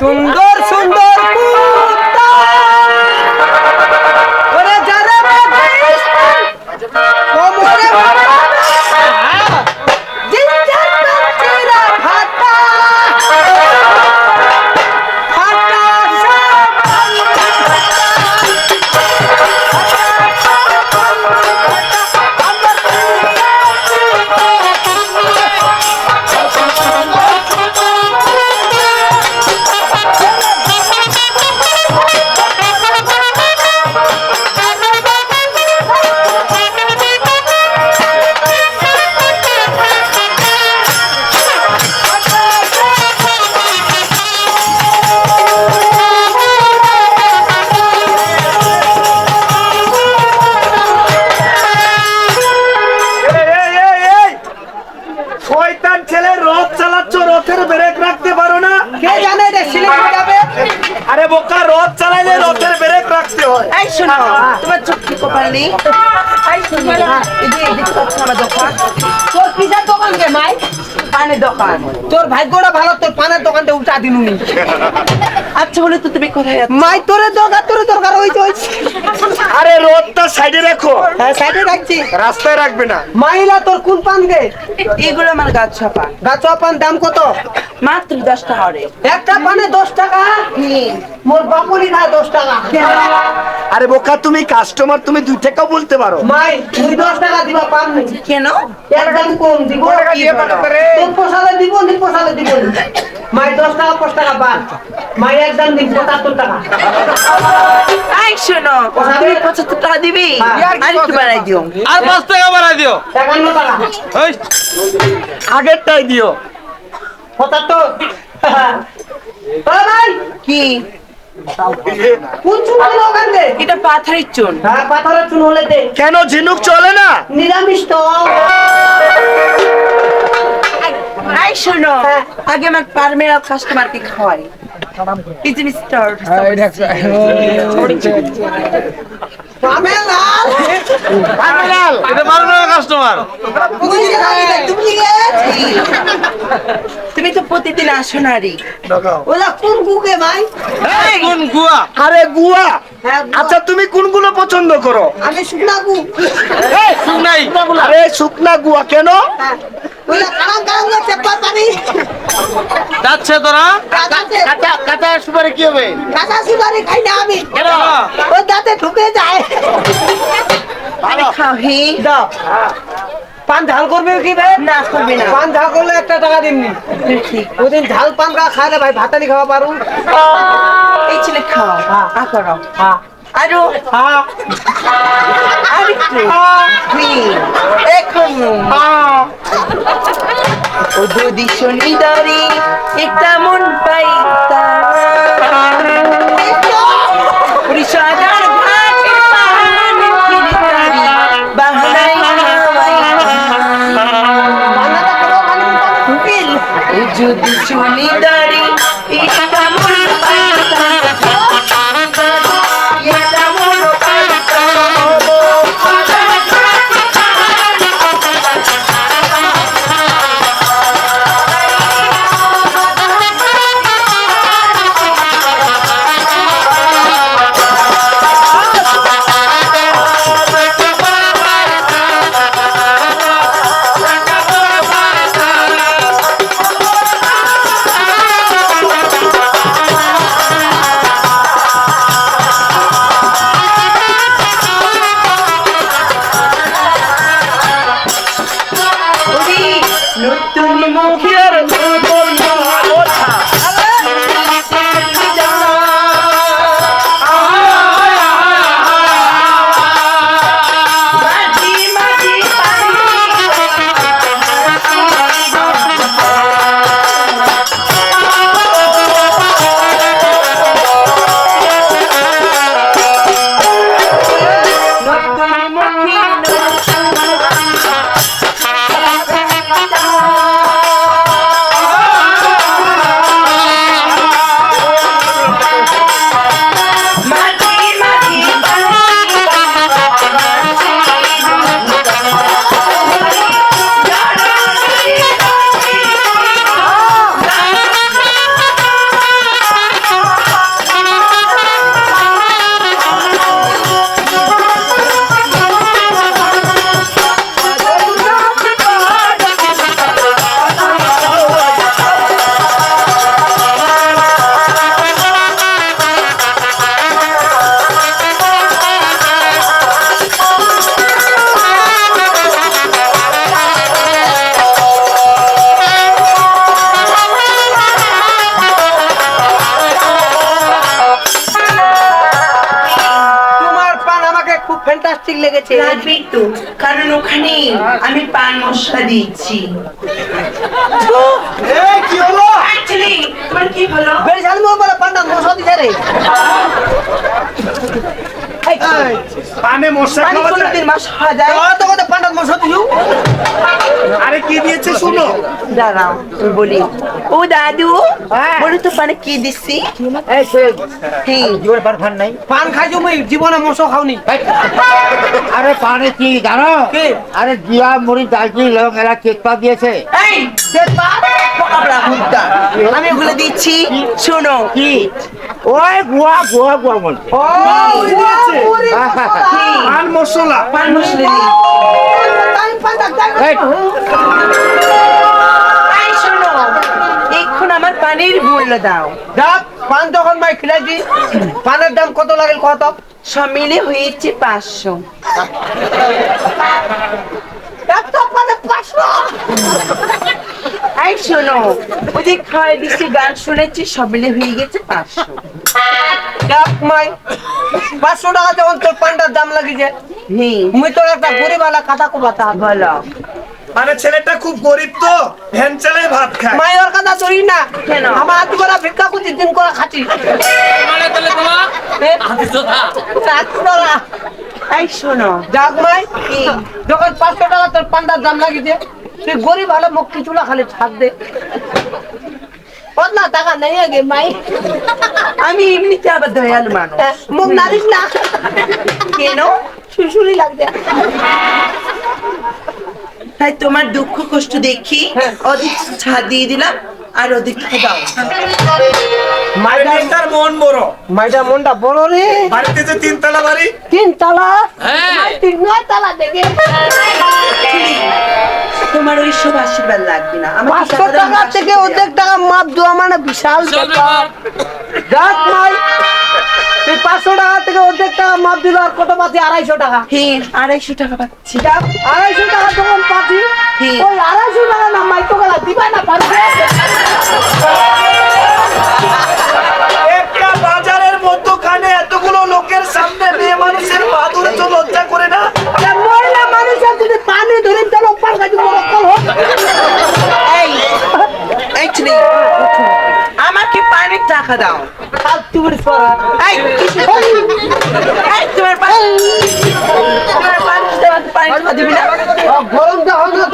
সুন্দর পানের দোকান। তোর ভাগ্যটা ভালো তোর পানের দোকানটা উল্টা দিনুনি আচ্ছা বলে তো তুমি কোথায় মাই তোরে দোকান তোরে দরকার হয়েছে আরে রথটা সাইডে রাখো। হ্যাঁ সাইডে রাখছি। রাস্তায় রাখবে না। মাইলা তোর কোন পান এগুলো আমার গাছ গাছ পান দাম কত? মাত্র দশ টাকা করে একটা পানে দশ টাকা? মোর বাপুরি খায় দশ টাকা। আরে বোকা তুমি কাস্টমার তুমি দুই টাকাও বলতে পারো। মাই তুই দশ টাকা দিবা পান কেন? একদম কম দিব। তোর পোষালে দিব নি পোষালে দিব মাই দশ টাকা পাঁচ টাকা পান। মাই একদম দিব পঁচাত্তর টাকা। এই শোনো। তুমি পঁচাত্তর টাকা দিবি? হ্যাঁ। আর একটু বাড়াই দিও। আর পাঁচ টাকা বাড়াই দিও। একান্ন টাকা। ওই আগেরটাই দিও। পঁচাত্তর। কি? কোন চুন হলো ওখান থেকে? এটা পাথরের চুন। হ্যাঁ পাথরের চুন হলে দে। কেন ঝিনুক চলে না? নিরামিষ তো। শোনো। হ্যাঁ। আগে আমার পারমেরা কাস্টমারকে খাওয়াই। মিস্টার এটা না কাস্টমার তুমি তো প্রতিদিন আসো না রে ওলা কোন কুকে ভাই? এই কোন গুয়া? আরে গুয়া। হ্যাঁ, আচ্ছা তুমি কোনগুলো পছন্দ করো? আমি শুকনা এই শুন আরে শুকনা গুয়া কেন? যাচ্ছে তোরা? কাঁচা সুপারি কি হবে? কাঁচা সুপারি খাই না আমি। কেন? ও দাঁতে ঢুকে যায়। আরে খাও দাও পান ঝাল করবে কি ভাই না করবে না। পান ঝাল করলে একটা টাকা দিননি ঠিক। ওদিন ঝাল পান কা খাইলে ভাই ভাতালি খাওয়া পারু এই ছেলে খাও। আ করো। হ্যাঁ আরও। আরেকটু। এখন। ও যদি শনিদারি একটা মন পাইতা পরিষদার ঘাটে করো খালি হুকিল ও যদি শনিদারি একটা লেগেছে। লাগবে তো কারণ ওখানে আমি পান মশলা দিয়েছি। এ কি হলো? অ্যাকচুয়ালি তোমার কি হলো? বেশ জানি মোর বলে পান্ডা মশলা দিছে রে। পানে মশা খাওয়া যায়? কোনোদিন মাস খাওয়া যায়? তো কত মশা দিছু আরে কি দিয়েছে শুনো। দাঁড়াও আমি বলি। ও দাদু বলো তো পানে কি দিচ্ছি এই সে হ্যাঁ জীবনে পান খান নাই। পান খাইছো মুই জীবনে মশা খাওনি। আরে পানে কি জানো? কি? আরে জিয়া মুড়ি দালচিনি লং এরা কেক পা দিয়েছে। এই আমি ওগুলো দিচ্ছি। শোনো। কি? ওই গুয়া গুয়া গুয়া বলছে পান মশলা। পান মশলা। এখন আমার পানির মূল্য দাও। দেখ পান যখন ভাই খিলাইছি পানের দাম কত লাগেল কত? সব মিলে হয়েছে পাঁচশো। পাঁচশো? এই শোনো ওই যে খাওয়াই দিচ্ছি গান শুনেছি সব মিলে হয়ে গেছে পাঁচশো। টাকা যখন তোর পান্ডার দাম লাগিছে মুই তোর একটা গরিবালা কথা কবাতা বলো। মানে ছেলেটা খুব গরিব তো ভ্যান ভাত খায়। মাই ওর কথা ধরি না। কেন? আমার হাতি করে ভিক্ষা করছি দিন করে খাচ্ছি এ, চারশো টাকা। এই শোনো। যাক মাই যখন পাঁচশো টাকা তোর পান্ডার দাম লাগিছে তুই গরিব হলে মুখ কিছু না খালি ছাড় দে। না টাকা নেই আগে মাই। আমি এমনিতে আবার দয়ালু মানুষ। মুখ নারিস না। কেন? শুশুরি লাগবে তাই তোমার দুঃখ কষ্ট দেখি হ্যাঁ। অধিক ছাদ দিয়ে দিলাম আর দাও। মাইটা মন বড়। মাইটা মনটা বড় রে। বাড়িতে যে তিনতলা বাড়ি? তিন তালা হ্যাঁ তিন নয় তালা দেখে। তোমার ওই সব আশীর্বাদ লাগবে না। আমার পাঁচশো টাকা থেকে অর্ধেক টাকা মাপ দেওয়া মানে বিশাল ব্যাপার। দেখ মাই তুই পাঁচশো টাকা থেকে অর্ধেক টাকা মাপ দিল আর কত পাচ্ছি? আড়াইশো টাকা। হ্যাঁ আড়াইশো টাকা পাচ্ছি। আড়াইশো টাকা যখন পাচ্ছি ওই আড়াইশো টাকা না মাই তো গেলা দিবা না পারবে। একটা বাজারের মধ্যখানে এতগুলো লোকের সামনে মেয়ে মানুষের ধরে তো লজ্জা করে না? টাকা দাও। তোমার দেওয়া না?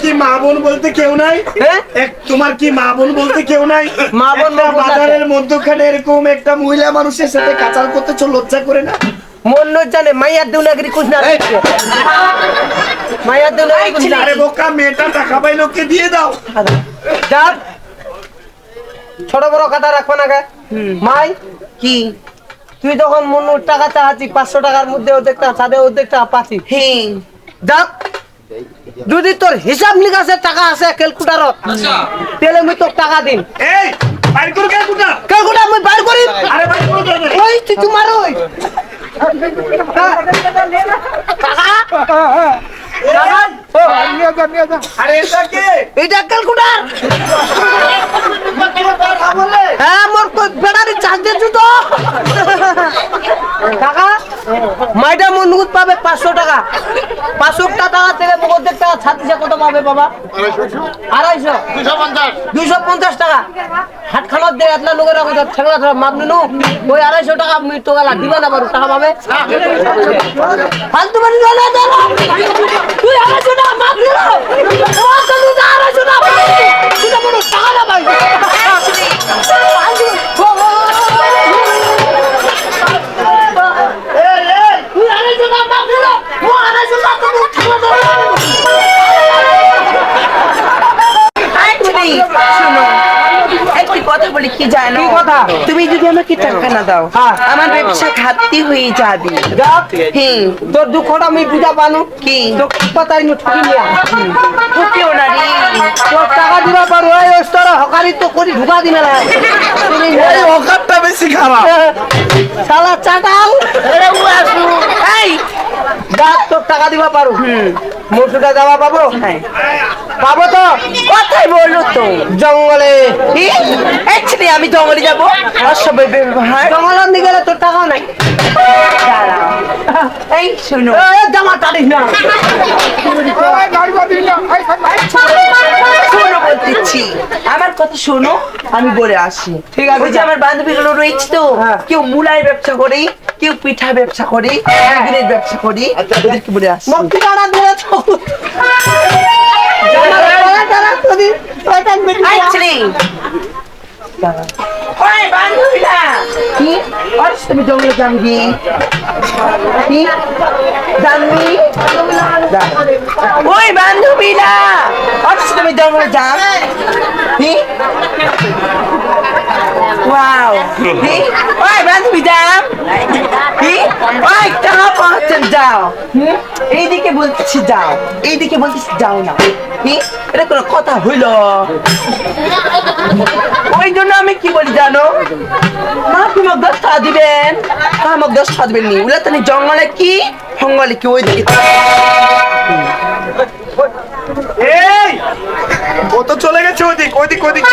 কি মা বোন বলতে কেউ নাই? হ্যাঁ? তোমার কি মা বোন বলতে কেউ নাই? মা বোন। বাজারের মধ্যখানে এরকম একটা মহিলা মানুষের সাথে কাচাল করতেছ লজ্জা করে না? মন জানে মাইয়ার দেউনাগিরি কুছ না মাইয়ার দেউনাগিরি কুছ না আরে বোকা মেয়েটা টাকা পাইলো কে দিয়ে দাও। ছোট বড় কথা রাখব না গে। মাই কি? তুই যখন মনুর টাকা চাচ্ছি পাঁচশো টাকার মধ্যে সাদে অর্ধেক টাকা পাচ্ছি। হ্যাঁ। যাক যদি তোর হিসাব নিকাশের টাকা আছে ক্যালকুটারত তাহলে মুই তোর টাকা দিন এই বাইর করো কে কুটা ক্যালকুটার মুই বার করি আরে বাইর করো? ওই তুই তোমার ওই। টাকা হ্যাঁ মাইটা মোর নুকুত পাবে পাঁচশো টাকা। পাঁচশো টাকা থেকে অর্ধেক টাকা ছাত্রীছে কত পাবে বাবা? আড়াইশো। দুইশো পঞ্চাশ টাকা। হাট খানত দে এতলা লোকের কথা ঠেকলা ধরা মাপ নিনু ওই আড়াইশো টাকা দিবা না পারো টাকা পাবে? ফালতু বাড়ি গেলে তুই আড়াইশো টাকা মাপ দিল মাপ কথা বলি কি জানো? কি কথা? তুমি যদি আমাকে টাকা না দাও হ্যাঁ। আমার ব্যবসা ঘাটতি হয়ে যাবে। হ্যাঁ তোর দুঃখটা আমি বুঝা পানু। কি? তো কথাই নু ঠকি নিয়া ঠকেও না রে। তোর টাকা দিবা পারো এই ওস্তরা হকারি তো করি ঢুকা না। তুমি এই অকারটা বেশি খারাপ। শালা চাটাল। এই যা তোর টাকা দিবা পারো। মসুটা যাওয়া পাবো? হ্যাঁ। পাবো তো কথাই বলল তো। জঙ্গলে। কি? আমি জঙ্গলে যাব? জঙ্গল গেলে তোর টাকাও নাই। এই শোনো। জামা না। শোনো বলতেছি। আমার কথা শোনো আমি বলে আসি। ঠিক আছে, ওই যে আমার বান্ধবীগুলো রয়েছে তো হ্যাঁ। কেউ ব্যবসা করে কেউ পিঠা ব্যবসা করে বেগুনের ব্যবসা করে। ওদেরকে বলে আসি। মুক্তি তো Actually, ওই বান্ধবীরা কি? ওর সাথে আমি জঙ্গলে জানবি। কি? জানবি? ওই বান্ধবী না অথচ তুমি জঙ্গলে কি? ওয়াও কি ওই বান্ধবী যাম কি ওই টাকা পাচ্ছেন যাও হুম? এইদিকে বলতেছি যাও এইদিকে বলতেছি যাও না। এটা কোনো কথা হইল ওই জন্য আমি কি বলি জানো? মা, তুমি দশ দিবেন। মা, আমাকে দশ দিবেন নি বলে তুমি জঙ্গলে কি? জঙ্গলে কি? ওই দিকে এই! ও তো চলে গেছে ওদিক ওদিক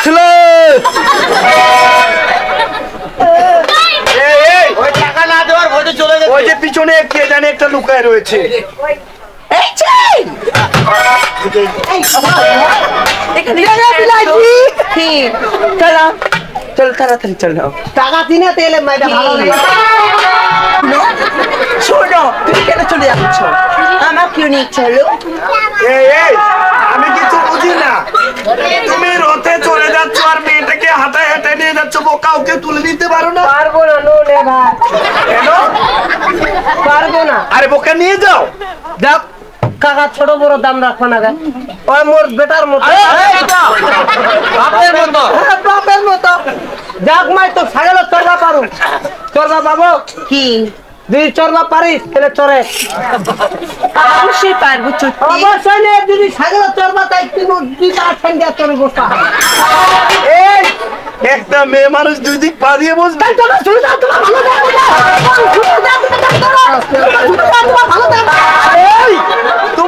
ছেলে ওই টাকা না দেওয়ার চলে ওই গেছে যে পিছনে কে জানে একটা লুকায় রয়েছে এখানে চলো চলো তাড়াতাড়ি চলো টাকা দিনে তেলে মাইটা ভালো নেই শোনো তুমি কেন চলে যাচ্ছ? আমার কেউ নিয়ে চলো এই এই আমি কিছু বুঝি না। তুমি রথে চলে যাচ্ছ আর মেয়েটাকে হাঁটায় হাঁটায় নিয়ে যাচ্ছ ও কাউকে তুলে দিতে পারো না। পারব না নো নে ভাই কেন? পারব না। আরে বোকা নিয়ে যাও। দেখ কাকা ছোট বড় দাম রাখো না ওই মোর বেটার মতো। এই বাপের মতো। হ্যাঁ, বাপের মতো। দেখ মাই তো ছাগল চড়বা পারো। চড়বা পাবো? কি? যদি চড়বা পারিস তাহলে চড়ে অবশ্যই পারব অবশ্যই নে যদি ছাগল চড়বা তাই কিন্তু দুই দিয়া চড়ে বসা। এই একটা মেয়ে মানুষ দুই দিক পা দিয়ে বসবে। এই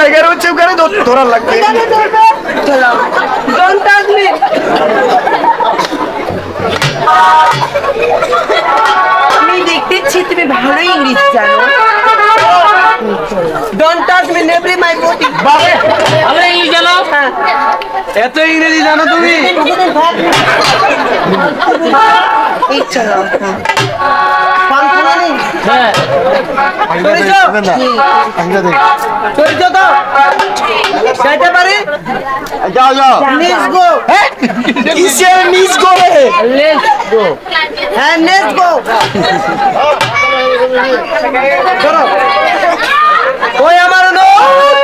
জায়গা রয়েছে ওখানে ধর- ধরার লাগবে. আমি দেখতেছি তুমি ভালোই ইংলিশ জানো Don't touch me, never my body. বাপে ভালো ইংলিশ জানো হ্যাঁ। এত ইংরেজি জানো তুমি এই চলো যাও। যাও Let's গো কিসের মিস গো Let's গো হ্যাঁ. চলো। ওই আমার নতুন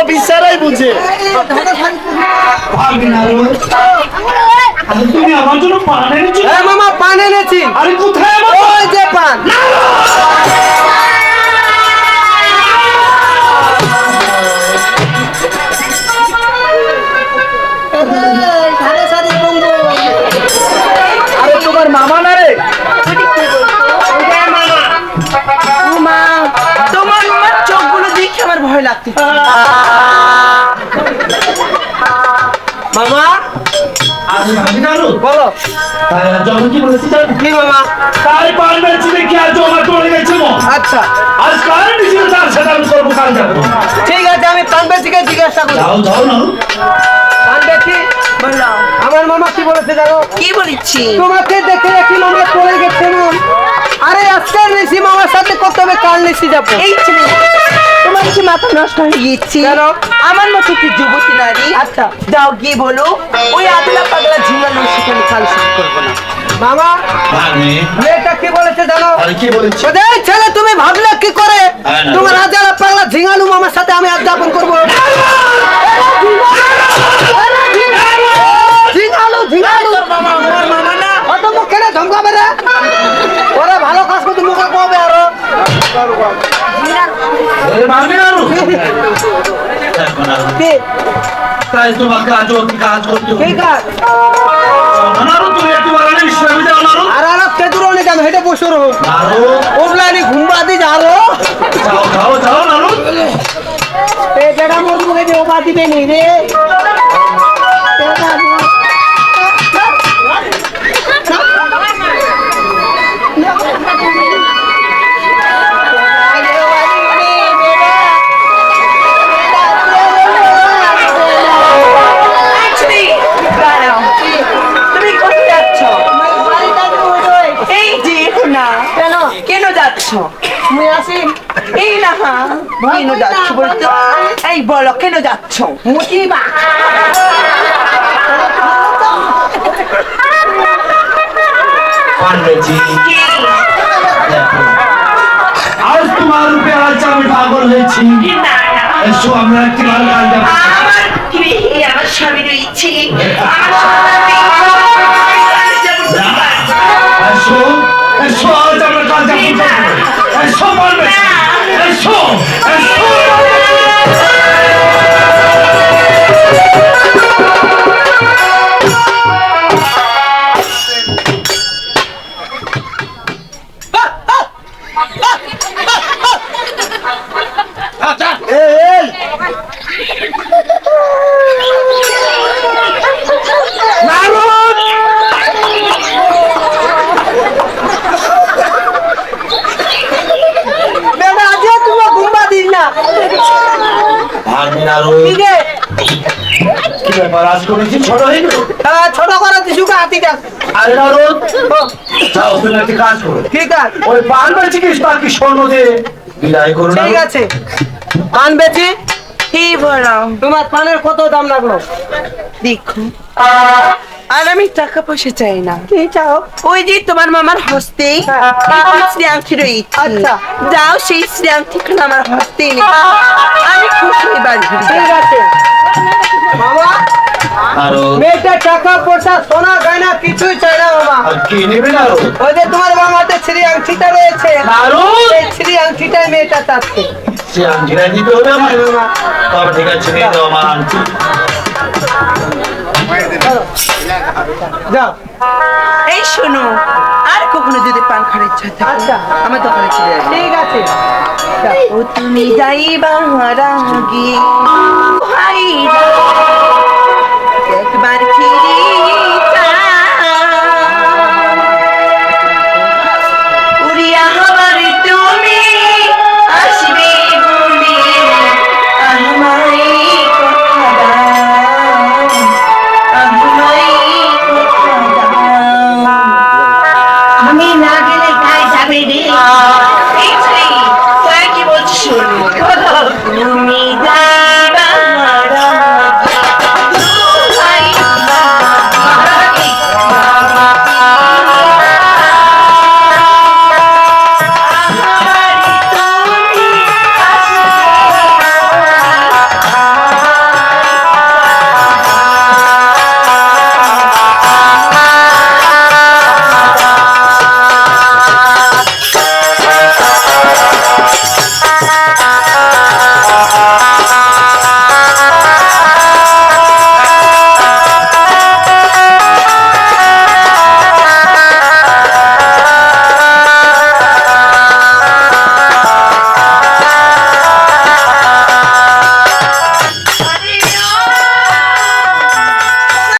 অফিসারাই বুঝে। তুমি আমার জন্য পান এনেছো? হ্যাঁ মামা পান এনেছি। আরে কোথায় আমার ওই যে পান। মামা? আরে আমি জানো বলো। যখন কি বলেছি কি মামা? তাই আর জমা করে গেছে আচ্ছা। আজ কারেন্ট ছিল তার সাথে আমি করব কাল যাব। ঠিক আছে আমি জিজ্ঞাসা করি। যাও যাও না। পান আমার মামা কি বলেছে জানো? কি বলেছি? তোমাকে দেখে দেখি মামা পড়ে গেছে মন আরে আজকের নিশি মামার সাথে করতে হবে কাল নিশি যাব। এই ছেলে তোমার কি মাথা নষ্ট হয়ে গিয়েছে? কেন? আমার মতো একটি যুবতী নারী? আচ্ছা। যাও গিয়ে বলো ওই আদলা পাগলা ঝিঙ্গানো সেখানে কাল শুরু করব না। মামা আমি? মেয়েটা কি বলেছে জানো? আরে কি বলেছি? বলছে, ছেলে তুমি ভাবলে কি করে? হ্যাঁ, তোমার আজালা পাগলা ঝিঙালু মামার সাথে আমি উদযাপন করব। ঝিঙালু ঝিঙালু মামা আমার মামা না। অত মুখ কেন ধমকাবে রে তাই তোমাকে আজ অতি কাজ করতে ঠিক আছে অনারো তুমি একটু বাগানে বিশ্ববিদ্যালয় অনারো। আর আরও কেদুর অনেক আমি হেঁটে বসে রহো আরও ওগুলানি ঘুমবা দি আরও যাও যাও যাও নারো এ যেটা মোর মুখে দিয়ে ওবা দিবে নি রে। যাচ্ছ মুই আসি এই না হা কেন যাচ্ছ বলতো? এই বলো কেন যাচ্ছ? মুটিবা পান্ডেজি। আজ তোমার রূপে আজ আমি পাগল হয়েছি। এসো আমরা একটি বার কাল যাব আমার গৃহে আমার স্বামী রয়েছে আমার স্বামী এসো এসো আজ আমরা এসো এসো এসো আছে ওই পান্ডে চিকিৎস বাকি স্বর্ণ দিয়ে? বিদায় করো ঠিক আছে। পান বেচি? কি বলো তোমার পানের কত দাম লাগল? দেখো। আর আমি টাকা পয়সা চাই না। কি চাও? ওই যে তোমার মামার হস্তে। শ্রীয়াংশী রয়েছে। আচ্ছা। যাও সেই শ্রীয়াংশীখানে আমার হস্তে আমি খুশি বাড়ি ঠিক আছে। মামা। আরও মেয়েটা টাকা পয়সা সোনা গয়না কিছুই চাই না মামা আর কি নেবে নারো ওই যে তোমার মামাতে শ্রী আংটিটা রয়েছে নারো? এই শ্রী আংটিটাই মেয়েটা চাচ্ছে। সে আংটিটা দিতে হবে আমার তবে ঠিক আছে নিয়ে যাও আমার আংটি। যাও। এই শোনো আর কখনো যদি পান খাওয়ার ইচ্ছা থাকে আচ্ছা। আমার দোকানে চলে আসবে। ঠিক আছে। ও তুমি যাইবা রাগে।